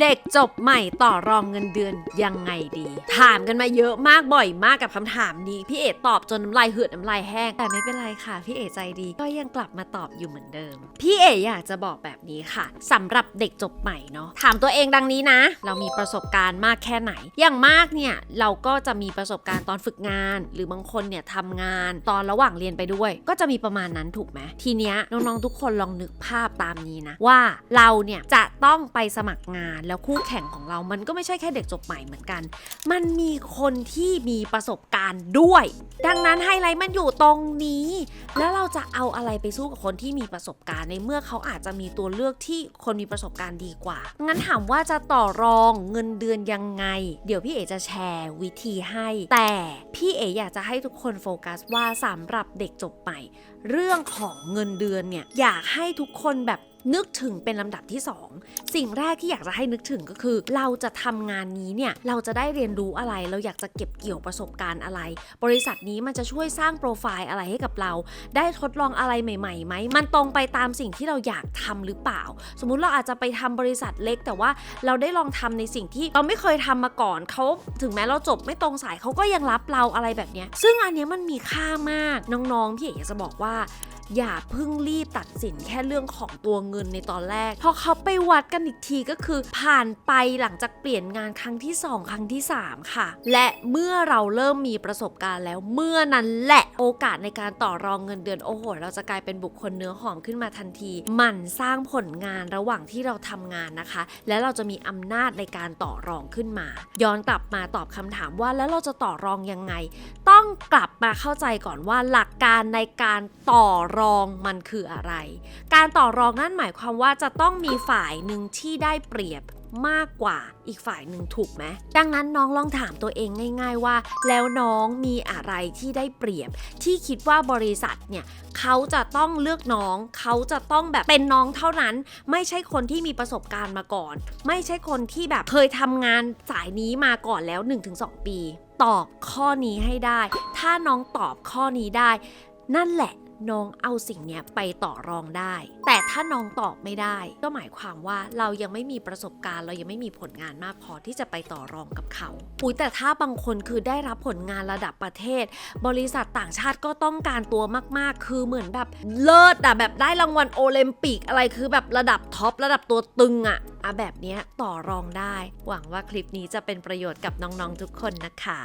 เด็กจบใหม่ต่อรองเงินเดือนยังไงดี ถามกันมาเยอะมากบ่อยมากกับคำถามนี้ พี่เอ๋ตอบจนน้ำลายเหือดน้ำลายแห้ง แต่ไม่เป็นไรค่ะ พี่เอ๋ใจดี ก็ยังกลับมาตอบอยู่เหมือนเดิม พี่เอ๋อยากจะบอกแบบนี้ค่ะสำหรับเด็กจบใหม่เนาะถามตัวเองดังนี้นะ เรามีประสบการณ์มากแค่ไหน อย่างมากเนี่ยเราก็จะมีประสบการณ์ตอนฝึกงาน หรือบางคนเนี่ยทำงานตอนระหว่างเรียนไปด้วย ก็จะมีประมาณนั้นถูกไหมทีเนี้ยน้องๆทุกคนลองนึกภาพตามนี้นะว่าเราเนี่ยจะต้องไปสมัครงานแล้วคู่แข่งของเรามันก็ไม่ใช่แค่เด็กจบใหม่เหมือนกัน มันมีคนที่มีประสบการณ์ด้วย ดังนั้นไฮไลท์มันอยู่ตรงนี้ แล้วเราจะเอาอะไรไปสู้กับคนที่มีประสบการณ์ในเมื่อเขาอาจจะมีตัวเลือกที่คนมีประสบการณ์ดีกว่า งั้นถามว่าจะต่อรองเงินเดือนยังไง เดี๋ยวพี่เอจะแชร์วิธีให้ แต่พี่เออยากจะให้ทุกคนโฟกัสว่าสำหรับเด็กจบใหม่เรื่องของเงินเดือนเนี่ยอยากให้ทุกคนแบบ นึกถึงเป็นลำดับที่ 2 สิ่งแรกที่อยากจะให้นึกถึงก็คือ เราจะทำงานนี้เนี่ยเราจะได้เรียนรู้อะไร เราอยากจะเก็บเกี่ยวประสบการณ์อะไร บริษัทนี้มันจะช่วยสร้างโปรไฟล์อะไรให้กับเรา ได้ทดลองอะไรใหม่ๆไหมมันตรงไปตามสิ่งที่เราอยากทำหรือเปล่า สมมุติเราอาจจะไปทำบริษัทเล็ก แต่ว่าเราได้ลองทำในสิ่งที่เราไม่เคยทำมาก่อนเขาถึงแม้เราจบไม่ตรงสายเขาก็ยังรับเราอะไรแบบนี้ซึ่งอันนี้มันมีค่ามากน้องๆพี่เอกอยากจะบอกว่า อย่าเพิ่งรีบตัดสินแค่เรื่องของตัวเงินในตอนแรก พอเขาไปวัดกันอีกทีก็คือ ผ่านไปหลังจากเปลี่ยนงานครั้งที่ 2 ครั้งที่ 3 ค่ะ และเมื่อเราเริ่มมีประสบการณ์แล้วเมื่อนั้นแหละโอกาสในการต่อรองเงินเดือนโอ้โห เราจะกลายเป็นบุคคลเนื้อหอมขึ้นมาทันทีหมันสร้างผลงานระหว่างที่เราทำงานนะคะ และเราจะมีอำนาจในการต่อรองขึ้นมา ย้อนกลับมาตอบคำถามว่าแล้วเราจะต่อรองยังไง กลับมาเข้าใจก่อนว่าหลักการในการต่อรองมันคืออะไร การต่อรองนั่นหมายความว่าจะต้องมีฝ่ายหนึ่งที่ได้เปรียบมากกว่าอีกฝ่ายหนึ่งถูกไหมดังนั้นน้องลองถามตัวเองง่าย ๆ ว่า แล้วน้องมีอะไรที่ได้เปรียบ ที่คิดว่าบริษัทเนี่ยเขาจะต้องเลือกน้อง เขาจะต้องแบบเป็นน้องเท่านั้น ไม่ใช่คนที่มีประสบการณ์มาก่อน ไม่ใช่คนที่แบบเคยทำงานสายนี้มาก่อนแล้ว 1-2 ปี ตอบข้อนี้ให้ได้ ถ้าน้องตอบข้อนี้ได้ นั่นแหละ น้องเอาสิ่งนี้ไปต่อรองได้ แต่ถ้าน้องตอบไม่ได้ ก็หมายความว่าเรายังไม่มีประสบการณ์ เรายังไม่มีผลงานมากพอที่จะไปต่อรองกับเขาอุ้ยแต่ถ้าบางคนคือได้รับผลงานระดับประเทศ บริษัทต่างชาติก็ต้องการตัวมากๆ คือเหมือนแบบเลิศอะแบบได้รางวัลโอลิมปิกอะไรคือแบบระดับท็อประดับตัวตึงอะอะแบบนี้ต่อรองได้ หวังว่าคลิปนี้จะเป็นประโยชน์กับน้องๆทุกคนนะคะ